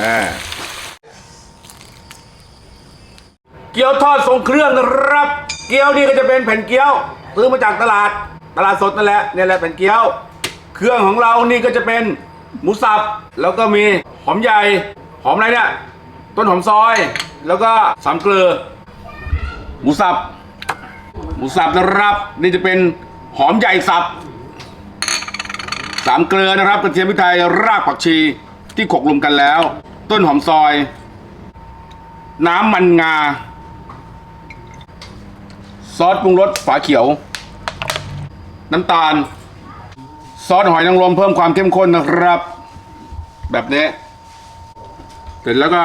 อ่าเกี๊ยวทอดทรงเครื่องนะครับ เกี๊ยวนี่ก็จะเป็นแผ่นเกี๊ยวซื้อมาจากตลาดตลาดสดนั่นแหละเนี่ยแหละแผ่นเกี๊ยว เครื่องของเรานี่ก็จะเป็นหมูสับแล้วก็มีหอมใหญ่หอมอะไรเนี่ยต้นหอมซอย แล้วก็สามเกลือหมูสับหมูสับนะครับ นี่จะเป็นหอมใหญ่สับสามเกลือนะครับกระเทียมพริกไทยรากผักชีที่ขกรวมกันแล้ว ต้นหอมซอย น้ำมันงา ซอสปรุงรสฝาเขียว น้ำตาล ซอสหอยนางรมเพิ่มความเข้มข้นนะครับ แบบนี้ เสร็จแล้วก็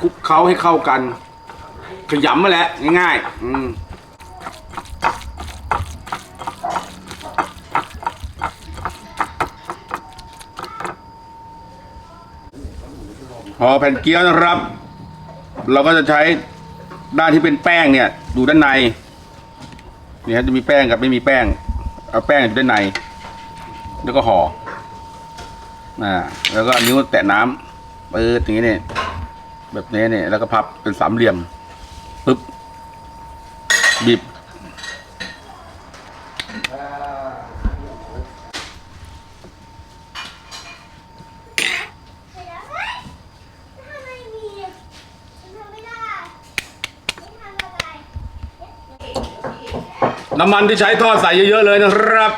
คลุกเคล้าให้เข้ากัน ขยำมาแหละง่ายๆ อืม พอแผ่นเกี๊ยวนะครับ เราก็จะใช้ด้านที่เป็นแป้งเนี่ยดูด้านในเนี่ยจะมีแป้งกับไม่มีแป้ง เอาแป้งอยู่ด้านใน แล้วก็ห่ออ่าแล้วก็นิ้วแตะน้ำปื๊ดอย่างนี้เนี่ยแบบนี้เนี่ยแล้วก็พับเป็นสามเหลี่ยมปึ๊บบีบ เสร็จแล้วเฮ้ยทำไมมีฉันทำไม่ได้ไม่ทำอะไร น้ำมันที่ใช้ทอดใส่เยอะๆเลยนะครับ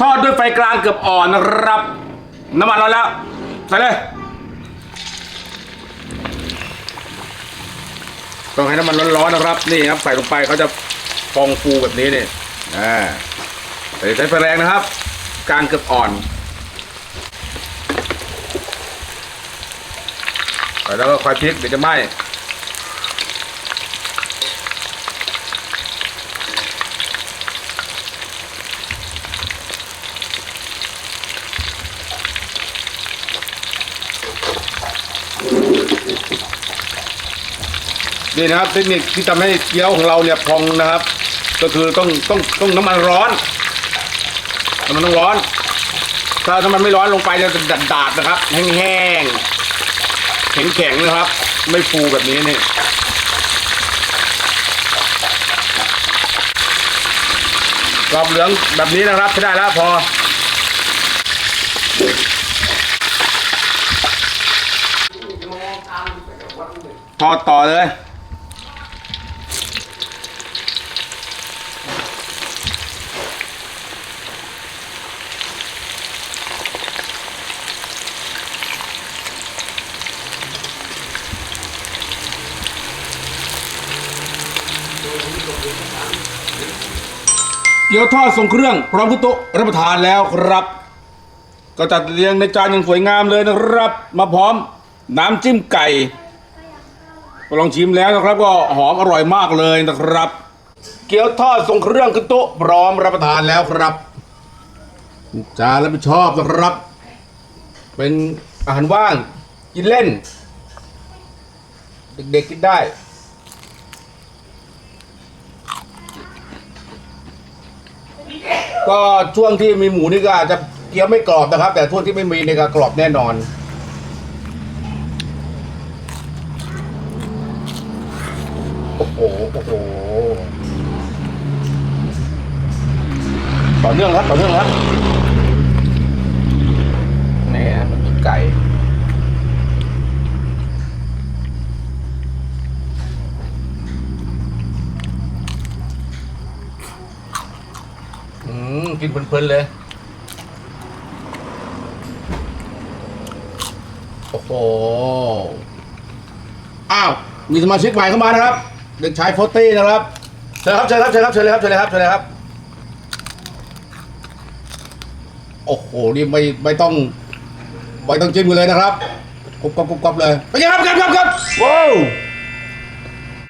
ทอดด้วยไฟกลางเกือบอ่อนนะครับ น้ำมันร้อนแล้ว ใส่เลย ต้องให้น้ำมันร้อนๆนะครับ นี่ครับ ใส่ลงไปเขาจะฟองฟูแบบนี้นี่อ่าแต่อย่าใช้ไฟแรงนะครับ กลางเกือบอ่อนแล้วก็คอยพลิกเดี๋ยวจะไหม้ นี่นะครับเทคนิคที่ทำให้เกี๊ยวของเราเนี่ยพองนะครับ ก็คือต้องต้องต้องน้ำมันร้อนน้ำมันต้องร้อน ถ้าน้ำมันไม่ร้อนลงไปจะดัดดาดนะครับ แห้งๆแข็งแข็งๆนะครับ ไม่ฟูแบบนี้นี่กรอบเหลืองแบบนี้นะครับใช้ได้แล้วพอทอดต่อเลย เกี๊ยวทอดทรงเครื่องพร้อมขึ้นโต๊ะรับประทานแล้วครับ ก็จัดเรียงในจานอย่างสวยงามเลยนะครับ มาพร้อมน้ำจิ้มไก่ลองชิมแล้วนะครับ ก็หอมอร่อยมากเลยนะครับ เกี๊ยวทอดทรงเครื่องขึ้นโต๊ะพร้อมรับประทานแล้วครับจานรับผิดชอบนะครับ เป็นอาหารว่างกินเล่น เด็กๆกินได้ ก็ช่วงที่มีหมูนี่ก็อาจจะเกี๊ยวไม่กรอบนะครับ แต่ช่วงที่ไม่มีนี่ก็กรอบแน่นอน โอ้โหโอ้โหต่อเนื่องครับต่อเนื่องครับนี่ฮะมันมีไก่ อืมกินเพลินๆเลย โอ้โห อ้าว มีสมาชิกใหม่เข้ามานะครับ เด็กชายโฟตี้นะครับเชิญครับเชิญครับเชิญครับเชิญเลยครับเชิญเลยครับเชิญเลยครับ โอ้โห นี่ไม่ไม่ต้องไม่ต้องจิ้มกันเลยนะครับกรุบกรอบกรุบกรอบเลย ไปยังครับครับครับครับว้าว